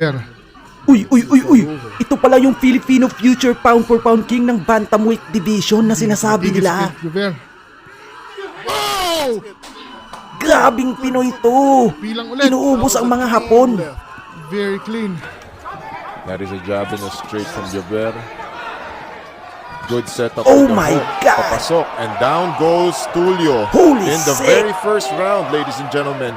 Pero, Uy, uy, uy, uy! Ito pala yung Filipino future pound for pound king ng Bantamweight Division na sinasabi nila. Guver. Wow! Grabing Pinoy to! Bilang ulit. Inuubos ang mga Hapon. Very clean. That is a jab and a straight from Jaber. Good setup. Oh my hook. God! Papasok. And down goes Tulio. Holy In the sick! very first round, ladies and gentlemen.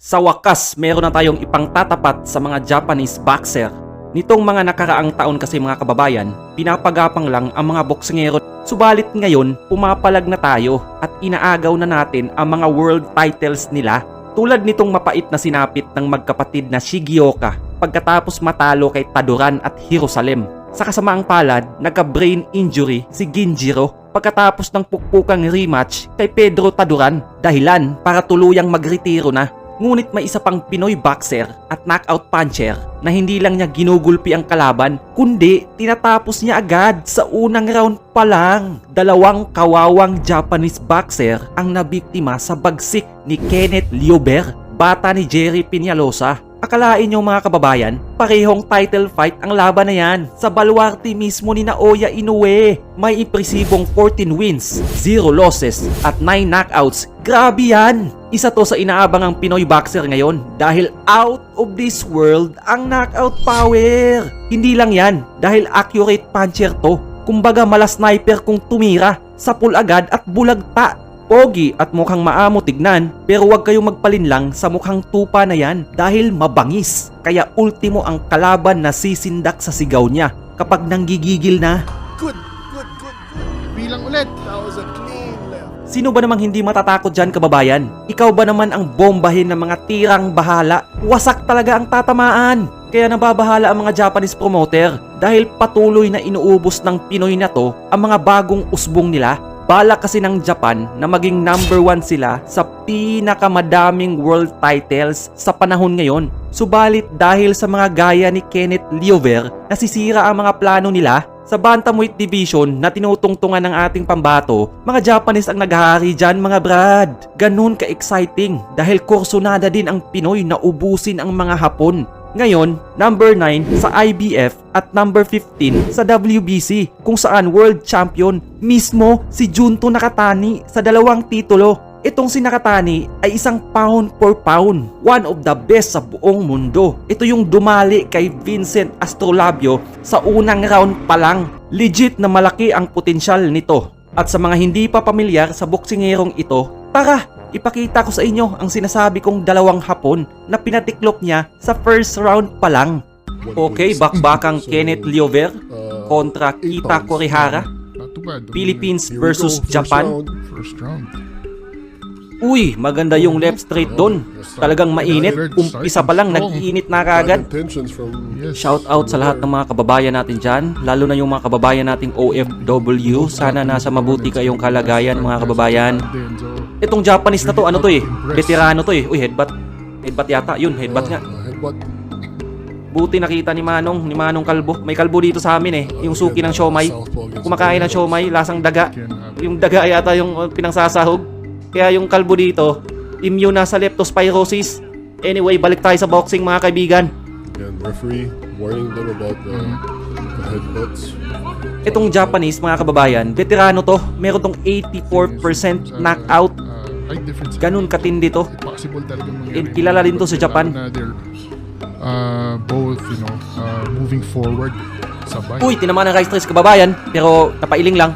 Sa wakas, meron na tayong ipangtatapat sa mga Japanese boxer. Nitong mga nakaraang taon kasi mga kababayan, pinapagapang lang ang mga boksingero. Subalit ngayon, pumapalag na tayo at inaagaw na natin ang mga world titles nila. Tulad nitong mapait na sinapit ng magkapatid na Shigioka pagkatapos matalo kay Taduran at Jerusalem. Sa kasamaang palad, nagka-brain injury si Ginjiro pagkatapos ng pukpukang rematch kay Pedro Taduran. Dahilan para tuluyang magretiro na Ngunit may isa pang Pinoy boxer at knockout puncher na hindi lang niya ginugulpi ang kalaban, kundi tinatapos niya agad sa unang round pa lang. Dalawang kawawang Japanese boxer ang nabiktima sa bagsik ni Kenneth Liober, bata ni Jerry Peñalosa. Akalain niyo mga kababayan, parehong title fight ang laban na yan sa baluarte mismo ni Naoya Inoue. May impresibong 14 wins, 0 losses at 9 knockouts. Grabe yan! Isa to sa inaabangang Pinoy boxer ngayon dahil out of this world ang knockout power. Hindi lang yan dahil accurate puncher to. Kumbaga mala sniper kung tumira, sapul agad at bulagta. Pogi at mukhang maamo tignan pero huwag kayong magpalinlang sa mukhang tupa na yan dahil mabangis. Kaya ultimo ang kalaban na sisindak sa sigaw niya kapag nanggigigil na. Good, good, good, good. Bilang ulit. That was a clean left. Sino ba namang hindi matatakot dyan kababayan? Ikaw ba naman ang bombahin ng mga tirang bahala? Wasak talaga ang tatamaan. Kaya nababahala ang mga Japanese promoter dahil patuloy na inuubos ng Pinoy na to ang mga bagong usbong nila. Bala kasi ng Japan na maging number one sila sa pinakamadaming world titles sa panahon ngayon. Subalit dahil sa mga gaya ni Kenneth Liover, nasisira ang mga plano nila sa Bantamweight Division na tinutungtungan ng ating pambato, mga Japanese ang naghahari dyan mga brad. Ganun ka-exciting dahil kursonada din ang Pinoy na ubusin ang mga Hapon. Ngayon, number 9 sa IBF at number 15 sa WBC kung saan world champion mismo si Junto Nakatani sa dalawang titulo. Itong si Nakatani ay isang pound for pound, one of the best sa buong mundo. Ito yung dumali kay Vincent Astrolabio sa unang round pa lang. Legit na malaki ang potensyal nito. At sa mga hindi pa pamilyar sa boksingerong ito, tara, ipakita ko sa inyo ang sinasabi kong dalawang hapon na pinatiklop niya sa first round pa lang. Okay, bakbakang Kenneth Liover kontra Kita Korihara. Philippines versus Japan. Uy, maganda yung left straight doon. Talagang mainit. Umpisa pa lang, nag-iinit na kagad. Shout out sa lahat ng mga kababayan natin dyan, lalo na yung mga kababayan nating OFW. Sana nasa mabuti kayong kalagayan mga kababayan. Itong Japanese na to, ano to eh? Veterano to eh. Uy, headbutt. Headbutt yata. Yun, headbutt nga. Buti nakita ni Manong, ni Manong Kalbo. May kalbo dito sa amin eh. Yung suki ng siomay. Kumakain ng siomay, lasang daga. Yung daga yata yung uh, pinangsasahog. Kaya yung kalbo dito, immune na sa leptospirosis. Anyway, balik tayo sa boxing mga kaibigan. And referee warning them about the, the headbutts. Itong Japanese mga kababayan, veterano to. Meron tong 84% knockout. uh, difference. Ganun katindi to. Mangyari. kilala din to sa Japan. Uh, both, you know, uh, moving forward sabay. Uy, tinamaan ng rice stress kababayan, pero napailing lang.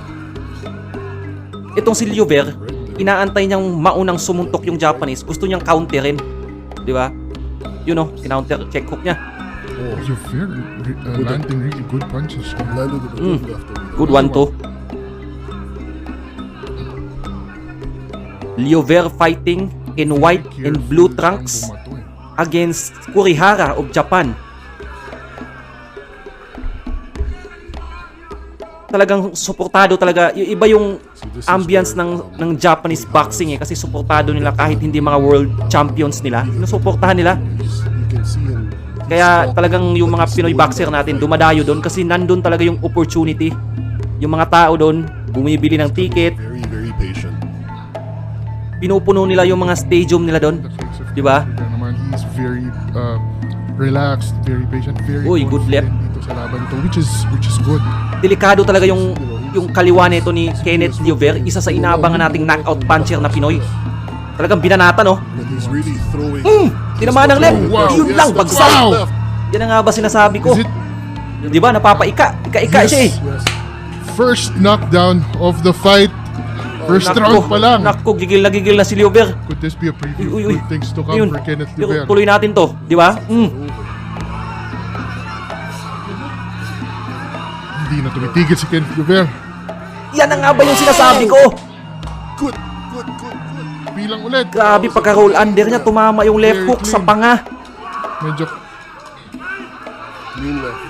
Itong si Liover, inaantay niyang maunang sumuntok yung Japanese. Gusto niyang counterin. Di ba? Yun o, kinounter check hook niya. Oh, very, re- uh, landing really good punches. landed a Mm. good. Good one to. Liover fighting in white and blue trunks against Kurihara of Japan. Talagang suportado talaga. Iba yung ambience ng um, ng Japanese boxing eh kasi suportado nila kahit hindi mga world champions nila. Sinusuportahan nila. Kaya talagang yung mga Pinoy boxer natin dumadayo doon kasi nandun talaga yung opportunity. yung mga tao doon, bumibili ng ticket, pinupuno nila yung mga stadium nila doon. Di ba? He's very uh, relaxed, very patient, very Uy, good left. dito sa laban nito, which is, which is good. Delikado talaga yung yung kaliwa nito ni Kenneth Liover, isa sa inaabangan nating knockout puncher na Pinoy. Talagang oh. Really throwing. Mm, tinamaan ng left. Wow. Yun lang, bagsak. Wow. Yan na nga ba sinasabi ko? It Di ba, napapaika. Ika-ika Yes. siya eh. Yes. first knockdown of the fight? First Nakko, round pa lang. Nakko, gigil na gigil na si Liover. Could this be a preview Uy, good things to come Ayun. for Kenneth Pero Liver? Tuloy natin to, di ba? Mm. Hindi na tumitigil si Kenneth Liver. Yan na nga ba yung sinasabi ko? Good, good, good, good. Bilang ulit. Grabe, pagka-roll under niya, tumama yung left Very hook sa panga. Medyo Clean left.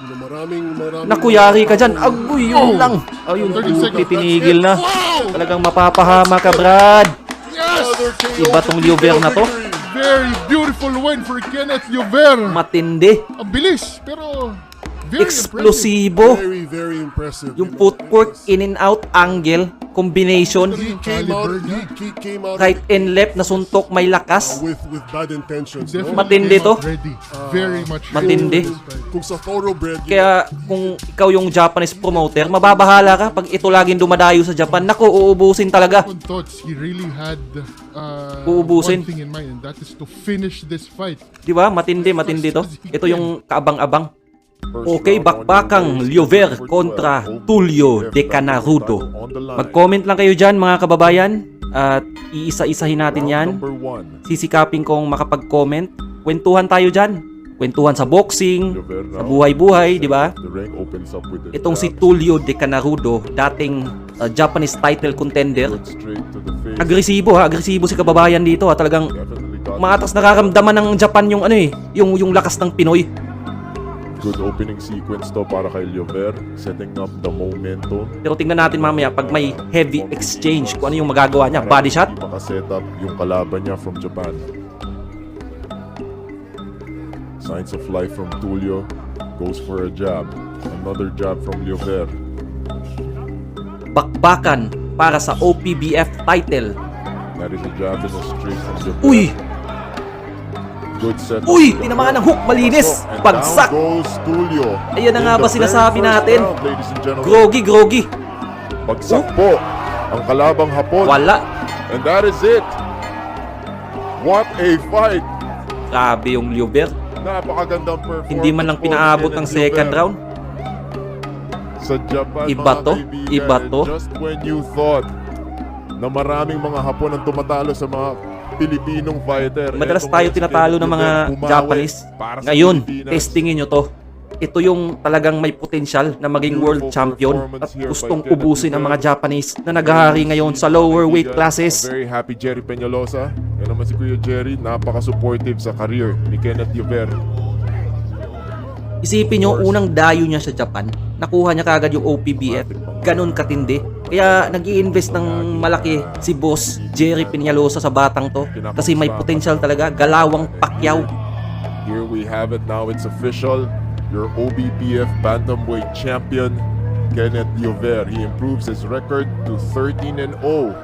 Maraming, maraming... Nakuyari ka dyan. Agoy, yun Oh. lang. Ayun, 30 seconds. titinigil na. Wow! Talagang mapapahama ka, Brad. Yes! Iba tong Liuver na to. Very beautiful win for Kenneth Liver. Matindi. Ang bilis, pero very impressive. Eksplosibo. Very, very impressive. Yung footwork in and out angle, combination, He came out, Caliber he, niya. he came out right and left na suntok, may lakas. with, with bad intentions. Definitely No? Matindi to. Ready. Very much Matindi. ready. Kung sa thoroughbred, you Kaya kung ikaw yung Japanese promoter, mababahala ka pag ito laging dumadayo sa Japan. Naku, uubusin talaga. On thoughts, he really had uh, Uubusin. one thing in mind, and that is to finish this fight. Di ba? Matindi, matindi to. Ito yung kaabang-abang. Okay, bakbakang Liover number 12, kontra Tulio de Canarudo. Mag-comment lang kayo dyan mga kababayan at iisa-isahin natin yan. Sisikapin kong makapag-comment. Kwentuhan tayo dyan. Kwentuhan sa boxing, sa buhay-buhay, di ba? Itong si. Tulio de Canarudo, dating uh, Japanese title contender. Agresibo ha, agresibo si kababayan dito ha. Talagang maatas nakaramdaman ng Japan yung ano eh, yung yung lakas ng Pinoy. Good opening sequence to para kay Liover, setting up the momentum. Pero tingnan natin mamaya pag may heavy exchange, kung ano yung magagawa niya. Body shot, makaset up yung kalaban niya from Japan. Signs of life from Tulio. Goes for a jab. Another jab from Liover. bakbakan para sa OPBF title. That is a jab and a straight from Liover. Uy! Good set. Uy! Tinamaan ng hook, malinis! Tulio. Ayan na nga ba sinasabi natin? Grogi, grogi! Bagsak po ang kalabang hapon. Wala! And that is it. What a fight. Grabe yung Liuber. Napakagandang performance. Hindi man lang pinaabot ng second round. Sa Japan, Iba to, iba to. Just when you thought na maraming mga Hapon ang tumatalo sa mga Pilipinong fighter. Madalas etong tayo tinatalo ng mga bumawi Japanese. Ngayon, testingin nyo to. Ito yung talagang may potensyal na maging world champion at gustong ubusin ang mga Japanese na naghahari ngayon sa lower weight classes. Very happy Jerry Peñalosa. Yan naman si Kuya Jerry. Napaka-supportive sa career ni Kenneth Liover. Isipin nyo, unang dayo niya sa Japan, nakuha niya kagad yung OPBF. Ganon katindi. Kaya nag invest ng malaki si boss Jerry Peñalosa sa batang to. Kasi may potential talaga. Galawang Pacquiao. Here we have it now. It's official. Your OBPF Bantamweight champion, Kenneth Liover. He improves his record to 13 and 0